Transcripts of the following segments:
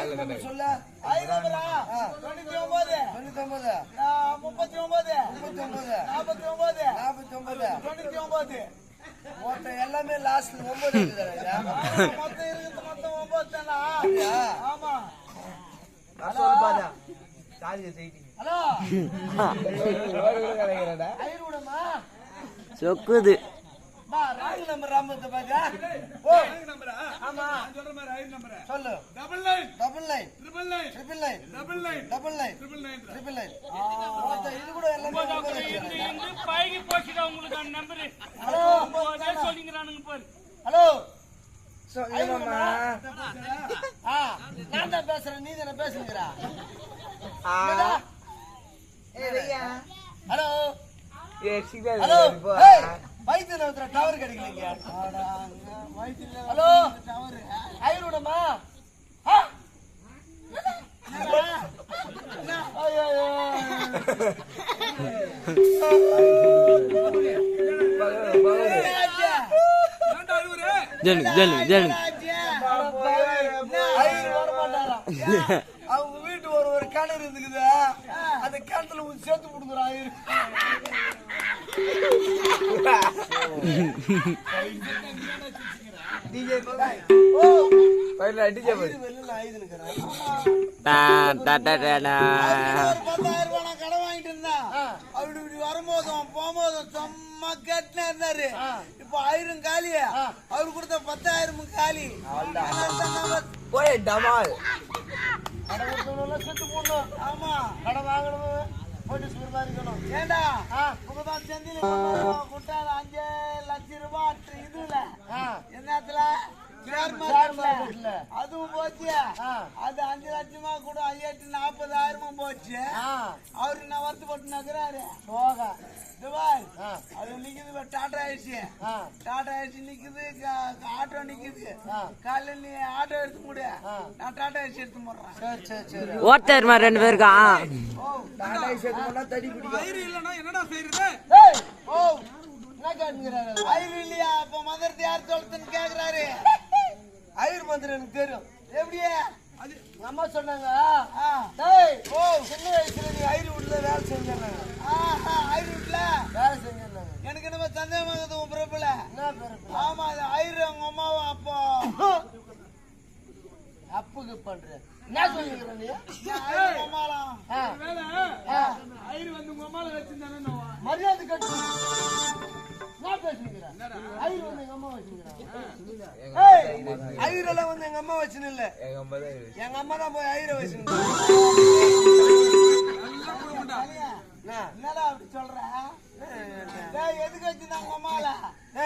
சொல்லு? தொண்ணூத்தி ஒன்பது, தொண்ணூத்தி ஒன்பது முப்பத்தி ஒன்பது, முப்பத்தி ஒன்பது நாற்பத்தி ஒன்பது, நாற்பத்தி ஒன்பது தொண்ணூத்தி ஒன்பது. மொத்தம் எல்லாமே லாஸ்ட்ல ஒன்பது மொத்தம் இருக்குது மொத்தம் ஒன்பது தானா? ஆமா. சொக்குது. ராங் நம்பர் ராமத்தை பாத்தியா ஓ. ஆமா. சொல்லு. Double nine double nine triple nine triple nine double nine double nine triple nine triple nine இது கூட எல்லாமே இருக்குதுடா. இருந்து பழகி போச்சுடா உங்களுக்கு அந்த நம்பரு ஹலோ. சொல்லிங்கிறானுங்க பாரு. ஹலோ. நான் தான் பேசுறேன் நீ தானே பேசுங்கிறா ஹலோ. ஹலோ. வயித்துல ஒருத்தர டவர் கிடைக்கலங்க. ஹலோ? ஐநூறுமா ஜனு ஜனு ஜனு. அவங்க வீட்டு ஒரு ஒரு கிணறு இருக்குது அந்த கிணத்துல சேர்த்து கொடுக்குறான் வரும்போதும் போகும்போதும் சும்மா கேட்டுனே இருந்தாரு இப்ப ஆயிரம் காலி அவரு கொடுத்த பத்தாயிரம் காலி போய் டமால் கடை கொடுத்தவனெல்லாம் செத்து போடணும் ஆமா கடை வாங்கணும் போட்டு சுருதா இருக்கணும் ஏண்டா இப்பதான் செந்தில குட்டால அஞ்சு லட்சம் ரூபாய் இதுல. என்னத்துல? அதுவும் போச்சு. அது அஞ்சு லட்சமா கூட ஐயாயிரத்தி நாற்பதாயிரமும் போச்சு. அவரு நான் வருத்தப்பட்டு நகராரு? சோகா துபாய். அது நிக்குது டாடா ஆயிடுச்சு டாடா ஆயிடுச்சு நிக்குது ஆட்டோ நிக்குது. காலையில நீ ஆட்டோ எடுத்து முடி. நான் டாடா ஆயிடுச்சு எடுத்து போடுறேன் சரி சரி சரி. ஓட்டர்மா ரெண்டு பேருக்கா? டாடா சேர்த்து போனா தடி பிடிக்கும். ஐயர் இல்லைன்னா என்னடா செய்யறது ஏய் ஓ என்ன கேட்டுங்கிறாரு ஐயர் இல்லையா? அப்ப மதர்த்தி யார் சொல்றதுன்னு கேக்குறாரு. ஐயர் மந்திரம் எனக்கு தெரியும். எப்படியே? எங்க அம்மா சொன்னாங்க. ஓ. சின்ன வயசுல நீ ஐயர் வீட்டுல வேலை செஞ்சிருந்தாங்க. ஆஹா, ஐயர் வீட்டுல? வேலை செஞ்சிருந்தாங்க. எனக்கு என்ன சந்தேகமா இருக்குது உன் பிறப்புல. என்ன பேரு ஆமா அது ஐயர் அவங்க அம்மாவும் அப்போ. அப்புக்கு பண்ற. என்ன சொல்லிக்கிற நீ? ஐயர் வந்து உங்க அம்மால வச்சிருந்தானே மரியாதை கட்டு. என்ன வந்து எங்க அம்மா வச்சுக்கிறான் எங்க அம்மா வச்சுன்னு இல்ல எங்க அம்மா தான் போய் ஐயரை வச்சுன்னு என்னடா அப்படி சொல்ற டேய், எதுக்கு வச்சிருந்தாங்க உங்க அம்மால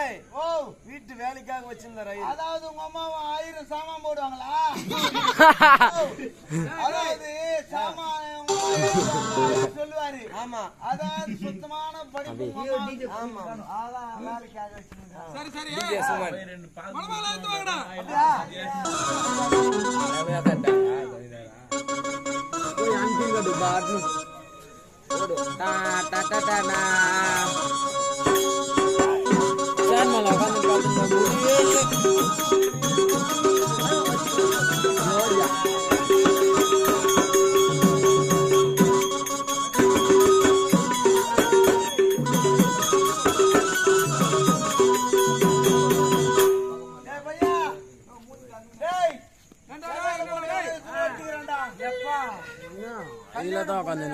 ஏய் ஓ வீட்டு வேலைக்காக வச்சிருந்தார் அதாவது உங்க அம்மாவை ஆயிரம் சாமான் போடுவாங்களா அதாவது சாமான் சொல்லுவாரு. ஆமா. அதாவது சுத்தமான படிப்பு. ஆமா. சரி சரி. மனமால எடுத்து வாங்கடா டா டா டா டா டா. சார் மேல உட்காந்து இதில் தான் உட்காந்து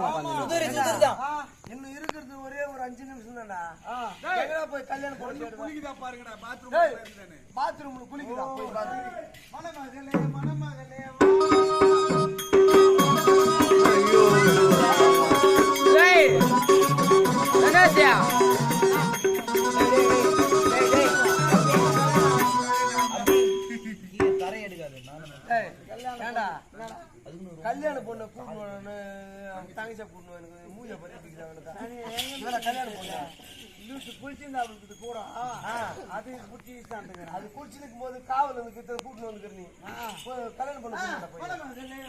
உட்காந்து இன்னும் இருக்கிறது ஒரே ஒரு அஞ்சு நிமிஷம் தான்டா. எங்கடா போய் கல்யாணம் போட்டு குளிக்குதா பாருங்கடா பாத்ரூம் பாத்ரூம்ல குளிக்குதா? போய் பாத்து மணமகளே மணமகளே கல்யாண பொண்ணை கூப்பிடணும்னு தங்கச்சா கூப்பிடணும் எனக்கு மூஞ்ச பறி பிடிக்கிறாங்க கல்யாணம் பொண்ணு? லூசு குளிச்சிருந்தா அவளுக்கு கூட. அது இஷ்டாந்துக்கிறேன் அது குடிச்சு நிற்கும் போது காவல் வந்து கிட்ட கூட்டிட்டு வந்துக்கிற நீ. கல்யாணம் பண்ண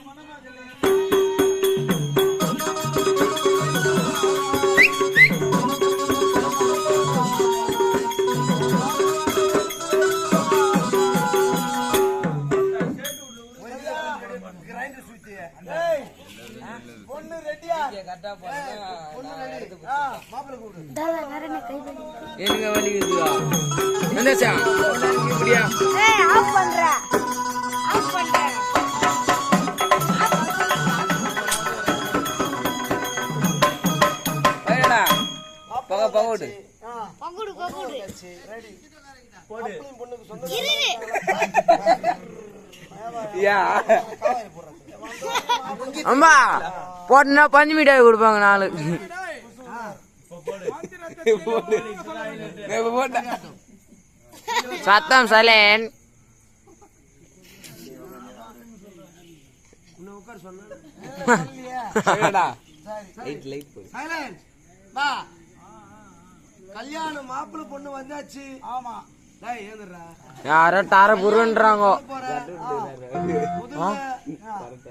பொண்ணு ரெடியா கரெக்டா போனா ஆ, மாப்பிள்ளை கூப்பிடு. எனக்கு வலிக்குதுவா வந்துச்சா இப்படியா? ஆஃப் பண்ற. ஆஃப் பண்ற. ஏடா பக பகோடு ஆ, பகுடு பகுடு. சரி, ரெடி. மாப்பிள்ளையும் பொண்ணுக்கு சொந்த இரு. யா. காவாய் போடுறது அம்மா போட்டுனா பஞ்சு மிட்டாய் கொடுப்பாங்க நாலு. சத்தம் சலேன். கல்யாணம் மாப்பிள்ளை பொண்ணு வந்தாச்சு. ஆமா. யாரோ தார புருன்றாங்க.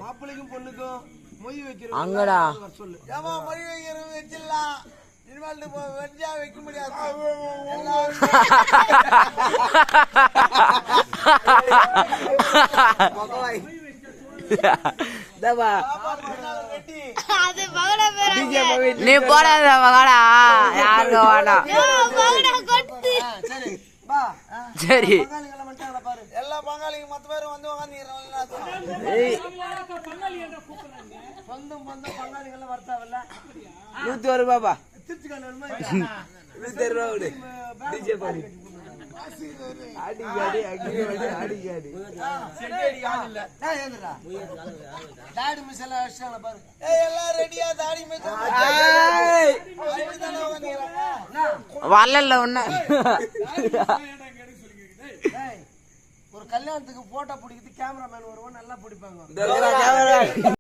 மாப்பிள்ளைக்கும் பொண்ணுக்கும் மொய் வைக்கிறோம் அங்கடா. சொல்லு. ஏமா மொய் வைக்கிறது வச்சிடலாம். இனிமேல் இப்போ வெட்டியா வைக்க முடியாது எல்லாரும் சாப்பாடு பண்ணாலும் வெட்டி அது பகுட பேர நீ போடாத மகடா யாருக்கு வேணாம் பகுட கொட்டு சரி வா சரி. பங்காளிகளை மட்டும் பாரு. எல்லா பங்காளிங்க மொத்த பேரும் வந்து சொந்தம் பந்தம் பங்காளிகள் வரத்தாவில்ல. நூத்தி ஒரு கண்ணு நூத்தி ஒரு ரூபா டிஜே அடிக்காடி அடிக்காடி அடிக்காடி தாடி எல்லாம் அடிச்சாங்களா பாரு. ஏய் எல்லாம் ரெடியா தாடி மிஸ் வரல ஒண்ணு. ஒரு கல்யாணத்துக்கு போட்டோ பிடிக்கிறது கேமராமேன் வருவோம் நல்லா பிடிப்பாங்க.